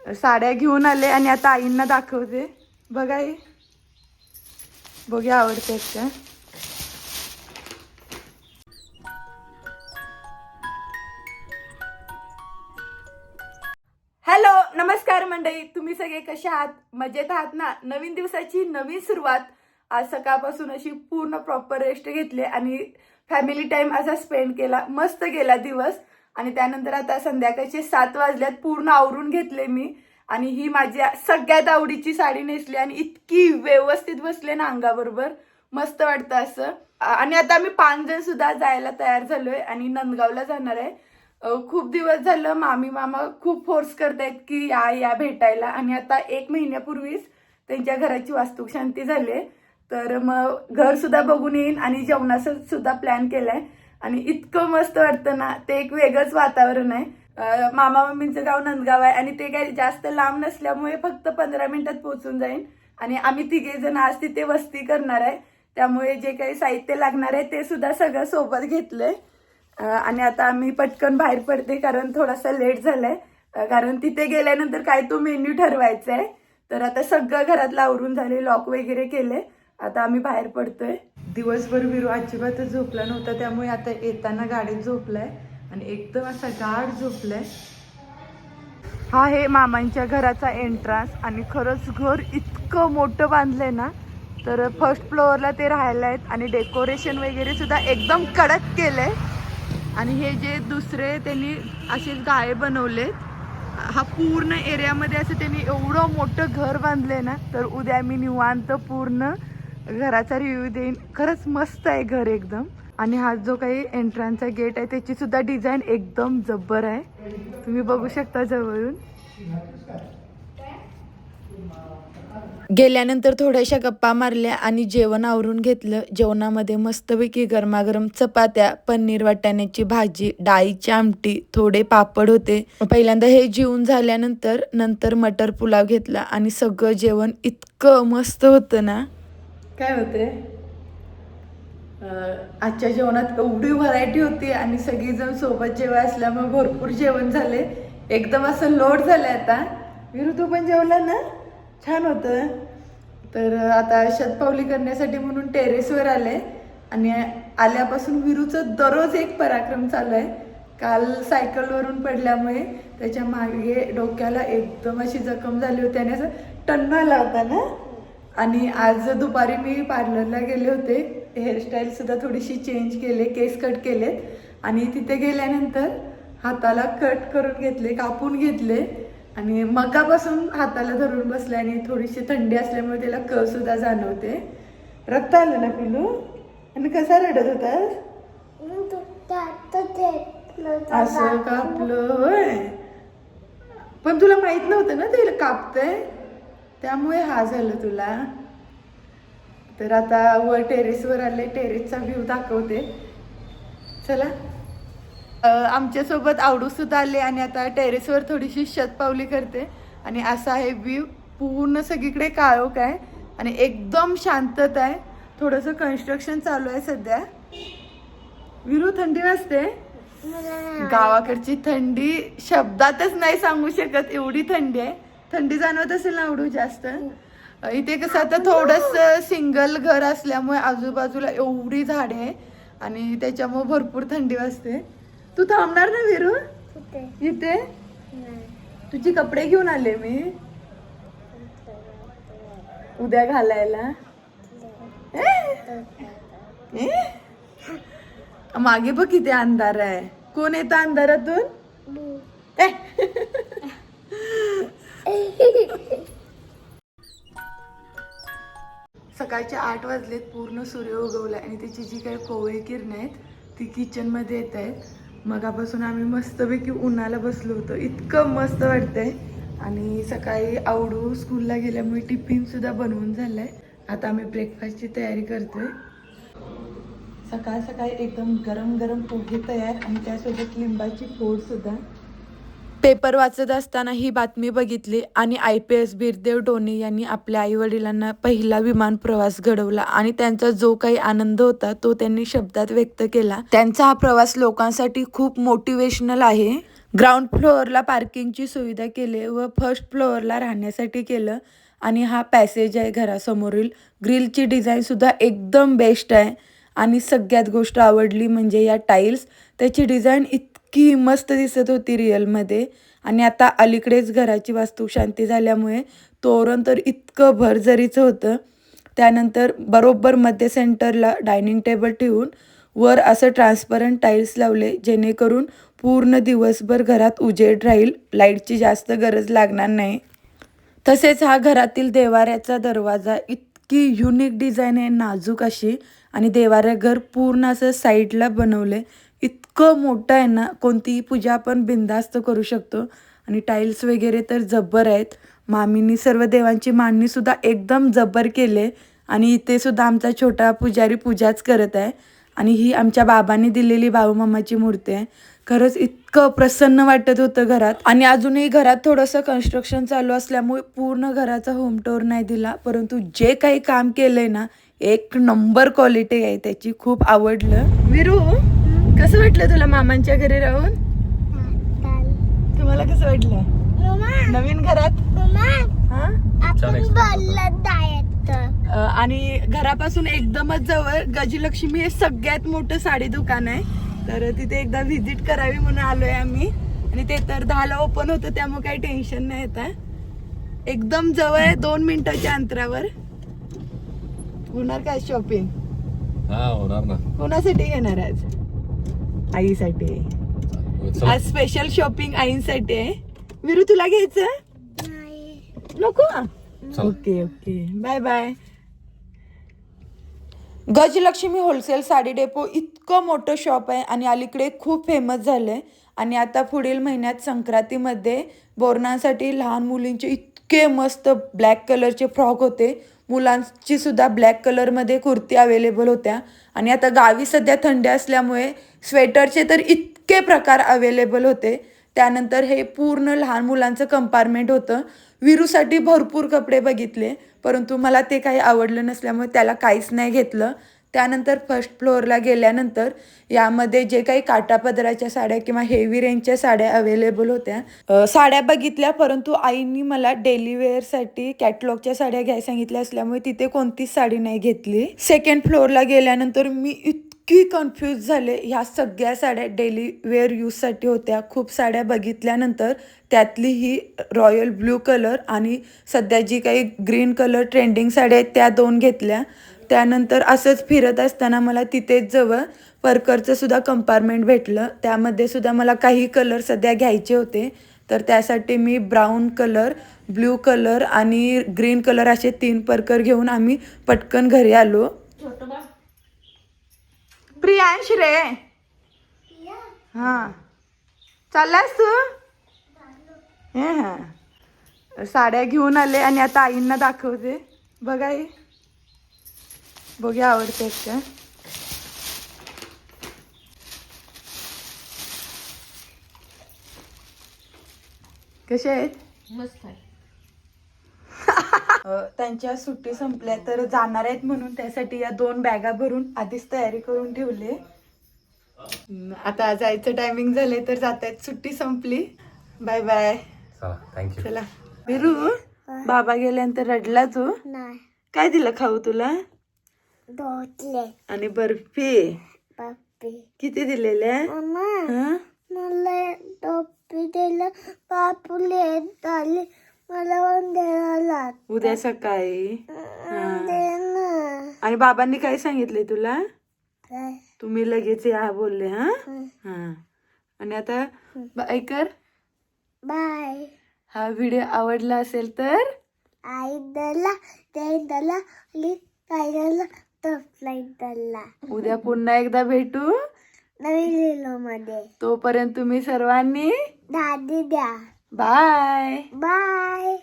साड्या घेऊन आले आणि आता आईंना दाखवते. बघा हे बघूया आवडते का हॅलो नमस्कार मंडळी. तुम्ही सगळे कसे आहात? मजेत आहात ना? नवीन दिवसाची नवीन सुरुवात. आज सकाळपासून अशी पूर्ण प्रॉपर रेस्ट घेतली आणि फॅमिली टाइम असा स्पेंड केला. मस्त गेला दिवस. आणि त्यानंतर आता संध्याकाळचे सात वाजल्यात पूर्ण आवरून घेतले मी. आणि ही माझी सगळ्यात आवडीची साडी नेसली आणि इतकी व्यवस्थित बसले ना अंगाबरोबर. मस्त वाटतं असं. आणि आता आम्ही पाच जण सुद्धा जायला तयार झालोय आणि नंदगावला जाणार आहे. खूप दिवस झालं मामी मामा खूप फोर्स करतायत की या या भेटायला. आणि आता एक महिन्यापूर्वीच त्यांच्या घराची वास्तूक शांती झाली आहे. तर मग घर सुद्धा बघून येईन आणि जेवणाचं सुद्धा प्लॅन केलाय. आणि इतकं मस्त वाटतं ना ते एक वेगळंच वातावरण आहे. मामा मम्मींचं गाव नंदगाव आहे आणि ते काही जास्त लांब नसल्यामुळे फक्त पंधरा मिनिटात पोहोचून जाईन. आणि आम्ही तिघे जण आज तिथे वस्ती करणार आहे. त्यामुळे जे काही साहित्य लागणार आहे ते सुद्धा सगळं सोबत घेतलंय. आणि आता आम्ही पटकन बाहेर पडते कारण थोडासा लेट झालाय. कारण तिथे गेल्यानंतर काय तो मेन्यू ठरवायचा आहे तर आता सगळं घरातलं आवरून झाले लॉक वगैरे केले आता आम्ही बाहेर पडतोय. दिवसभर विरू अजिबातच झोपला नव्हता त्यामुळे आता येताना गाडीत झोपलाय आणि एकदम असा गाढ झोपलाय. हा हे मामांच्या घराचा एंट्रान्स आणि खरंच घर इतकं मोठं बांधलंय ना तर फर्स्ट फ्लोअरला ते राहायला आहेत आणि डेकोरेशन वगैरे सुद्धा एकदम कडक केलंय. आणि हे जे दुसरे त्यांनी असे गाळे बनवलेत हा पूर्ण एरियामध्ये असं त्यांनी एवढं मोठं घर बांधलंय ना तर उद्या मी निवांत पूर्ण घराचा रिव्ह्यू देईन. खरंच मस्त आहे घर एकदम. आणि हा जो काही एंट्रन्सचा गेट आहे त्याची सुद्धा डिझाईन एकदम जब्बर आहे. तुम्ही बघू शकता जवळून. गेल्यानंतर थोड्याशा गप्पा मारल्या आणि जेवण आवरून घेतलं. जेवणामध्ये मस्तपैकी गरमागरम चपात्या पनीर वाटाण्याची भाजी डाळीची आमटी थोडे पापड होते. पहिल्यांदा हे जेवून झाल्यानंतर नंतर मटर पुलाव घेतला आणि सगळं जेवण इतकं मस्त होतं ना. काय होते आजच्या जेवणात एवढी व्हरायटी होती आणि सगळीजण सोबत जेवाय असल्यामुळे भरपूर जेवण झाले. एकदम असं लोड झालं आता. विरू तू पण जेवला ना? छान होतं. तर आता शतपावली करण्यासाठी म्हणून टेरेसवर आले. आणि आल्यापासून विरूचं दररोज एक पराक्रम चालू आहे काल सायकलवरून पडल्यामुळे त्याच्यामागे डोक्याला एकदम अशी जखम झाली होती आणि असं टन्ना आला होता ना? आणि आज दुपारी मी पार्लरला गेले होते. हेअरस्टाईल सुद्धा थोडीशी चेंज केले केस कट केलेत. आणि तिथे गेल्यानंतर हाताला कट करून घेतले कापून घेतले. आणि मकापासून हाताला धरून बसले आणि थोडीशी थंडी असल्यामुळे त्याला क सुद्धा जाणवते. रक्त आलं ना पिलू? आणि कसा रडत होतास? असं कापलं होय. पण तुला माहीत नव्हतं ना ते कापतंय? त्यामुळे हा झालं तुला. तर आता वर टेरेसवर आले टेरेसचा व्ह्यू दाखवते. चला. आमच्यासोबत आवडू सुद्धा आले आणि आता टेरेसवर थोडीशी शतपावली करते. आणि असा आहे व्ह्यू पूर्ण सगळीकडे काळोख आहे. आणि एकदम शांतता आहे. थोडंसं कन्स्ट्रक्शन चालू आहे सध्या. विरू थंडी वाजते? गावाकडची थंडी शब्दातच नाही सांगू शकत. एवढी थंडी आहे. थंडी जाणवत असेल ना आवडू जास्त? अ, इथे कसं आता थोडस सिंगल घर असल्यामुळे आजूबाजूला एवढी झाडे आहे आणि त्याच्यामुळे भरपूर थंडी वाजते. तू थांबणार ना विरू? इथे. तुझे कपडे घेऊन आले मी. उद्या घालायला? मागे बघ किती अंधार आहे. कोण येतं अंधारातून? सकाळचे आठ वाजलेत पूर्ण सूर्य उगवला आणि त्याची जी काही कोवळी किरण आहेत ती किचनमध्ये येत आहेत. मगापासून आम्ही मस्तपैकी उन्हाला बसलो होतो. इतकं मस्त वाटतंय. आणि सकाळी आवडू स्कूलला गेल्यामुळे टिफिनसुद्धा बनवून झालं आहे आता आम्ही ब्रेकफास्टची तयारी करतोय. सकाळ सकाळी एकदम गरम गरम पोहे तयार आणि त्यासोबत लिंबाची फोडसुद्धा पेपर वाचत असताना ही बातमी बघितली आणि I P S Birdev Done यांनी आपल्या आई वडिलांना पहिला विमान प्रवास घडवला आणि त्यांचा जो काही आनंद होता तो त्यांनी शब्दात व्यक्त केला. त्यांचा हा प्रवास लोकांसाठी खूप मोटिवेशनल आहे. ग्राउंड फ्लोअरला पार्किंगची सुविधा केली व फर्स्ट फ्लोअरला राहण्यासाठी केलं आणि हा पॅसेज आहे घरासमोरील. ग्रिलची डिझाईनसुद्धा एकदम बेस्ट आहे आणि सगळ्यात गोष्ट आवडली म्हणजे या टाईल्स त्याची डिझाईन इत इतकी मस्त दिसत होती रिअलमध्ये. आणि आता अलीकडेच घराची वास्तुशांती झाल्यामुळे तोरण तर इतकं भरझरीचं होतं. त्यानंतर बरोबर मध्य सेंटरला डायनिंग टेबल ठेवून वर असं ट्रान्सपरंट टाईल्स लावले जेणेकरून पूर्ण दिवसभर घरात उजेड राहील लाईटची जास्त गरज लागणार नाही. तसेच हा घरातील देवाऱ्याचा दरवाजा इतकी युनिक डिझाईन आहे नाजूक अशी. आणि देवाऱ्या घर पूर्ण असं साईडला बनवले. इतकं मोठं आहे ना कोणतीही पूजा आपण बिंदास्त करू शकतो. आणि टाईल्स वगैरे तर जब्बर आहेत. मामींनी सर्व देवांची मांडणीसुद्धा एकदम जब्बर केले आणि इथे सुद्धा आमचा छोटा पुजारी पूजाच करत आहे. आणि ही आमच्या बाबांनी दिलेली बाबूमामाची मूर्ती आहे. खरंच इतकं प्रसन्न वाटत होतं घरात. आणि अजूनही घरात थोडंसं कन्स्ट्रक्शन चालू असल्यामुळे पूर्ण घराचा होम टूर नाही दिला. परंतु जे काही काम केलं आहे ना एक नंबर क्वालिटी आहे त्याची खूप आवडलं. विरू कसं वाटलं तुला मामांच्या घरी राहून? तुम्हाला कसं वाटलं? नवीन घरात? हा? आणि घरापासून एकदमच जवळ गजलक्ष्मी हे सगळ्यात मोठं साडी दुकान आहे. तर तिथे एकदा व्हिजिट करावी म्हणून आलोय आम्ही. आणि ते तर दहाला ओपन होतं त्यामुळे काही टेन्शन नाही येत आहे. एकदम जवळ आहे दोन मिनिटाच्या अंतरावर. होणार काय शॉपिंग हा होणार ना. कोणासाठी घेणार आज? आईसाठी. आज स्पेशल शॉपिंग आईंसाठी आहे. विरू तुला घ्यायचं? नको. Okay okay. Bye bye Gajalakshmi wholesale sari depot इतकं मोठं शॉप आहे आणि अलीकडे खूप फेमस झालं आहे आणि आता पुढील महिन्यात संक्रांतीमध्ये बोरणांसाठी लहान मुलींचे इतके मस्त ब्लॅक कलरचे फ्रॉक होते. मुलांची सुद्धा ब्लॅक कलरमध्ये कुर्ती अवेलेबल होत्या. आणि आता गावी सध्या थंडी असल्यामुळे स्वेटरचे तर इतके प्रकार अवेलेबल होते. त्यानंतर हे पूर्ण लहान मुलांचं कंपार्टमेंट होतं. विरूसाठी भरपूर कपडे बघितले परंतु मला ते काही आवडलं नसल्यामुळे त्याला काहीच नाही घेतलं. त्यानंतर फर्स्ट फ्लोअरला गेल्यानंतर यामध्ये जे काही काटापदराच्या साड्या किंवा हेवी रेंजच्या साड्या अवेलेबल होत्या साड्या बघितल्या परंतु आईनी मला डेली वेअरसाठी कॅटलॉगच्या साड्या घ्यायला सांगितल्या असल्यामुळे तिथे कोणतीच साडी नाही घेतली. सेकंड फ्लोअरला गेल्यानंतर मी इतकी कन्फ्यूज झाले. ह्या सगळ्या साड्या डेली वेअर यूजसाठी होत्या. खूप साड्या बघितल्यानंतर त्यातली ही रॉयल ब्ल्यू कलर आणि सध्या जी काही ग्रीन कलर ट्रेंडिंग साड्या आहेत त्या दोन घेतल्या. त्यानंतर असंच फिरत असताना मला तिथेच जवळ परकरचं सुद्धा कंपार्टमेंट भेटलं. त्यामध्ये सुद्धा मला काही कलर सध्या घ्यायचे होते. तर त्यासाठी मी ब्राऊन कलर ब्ल्यू कलर आणि ग्रीन कलर असे तीन परकर घेऊन आम्ही पटकन घरी आलो. प्रियांश रे हा. चाललास तू? हे हा. साड्या घेऊन आले आणि आता आईंना दाखवते. बघा आई. बघूया आवडते का? कसे आहेत? मस्त आहे त्यांच्या सुट्टी संपल्या तर जाणार आहेत म्हणून त्यासाठी या दोन बॅगा भरून आधीच तयारी करून ठेवले. आता जायचं टायमिंग झाले तर जात आहेत. सुट्टी संपली. बाय बाय चला थँक्यू चला. बिरू बाबा गेल्यानंतर रडला तू? नाही. काय दिलं खाऊ तुला? आणि बर्फी. पप्पी किती दिलेले मम्मा हं? मला टोपी दिलं. पापुले आले मला उद्या सकाळी. आणि बाबांनी काय सांगितले तुला? तुम्ही लगेच या बोलले हा? हं. आणि आता ऐकर. बाय. हा व्हिडिओ आवडला असेल तर? उद्या पुन्हा एकदा भेटू. नवीन मध्ये. तोपर्यंत तुम्ही सर्वांनी दादी द्या. Bye bye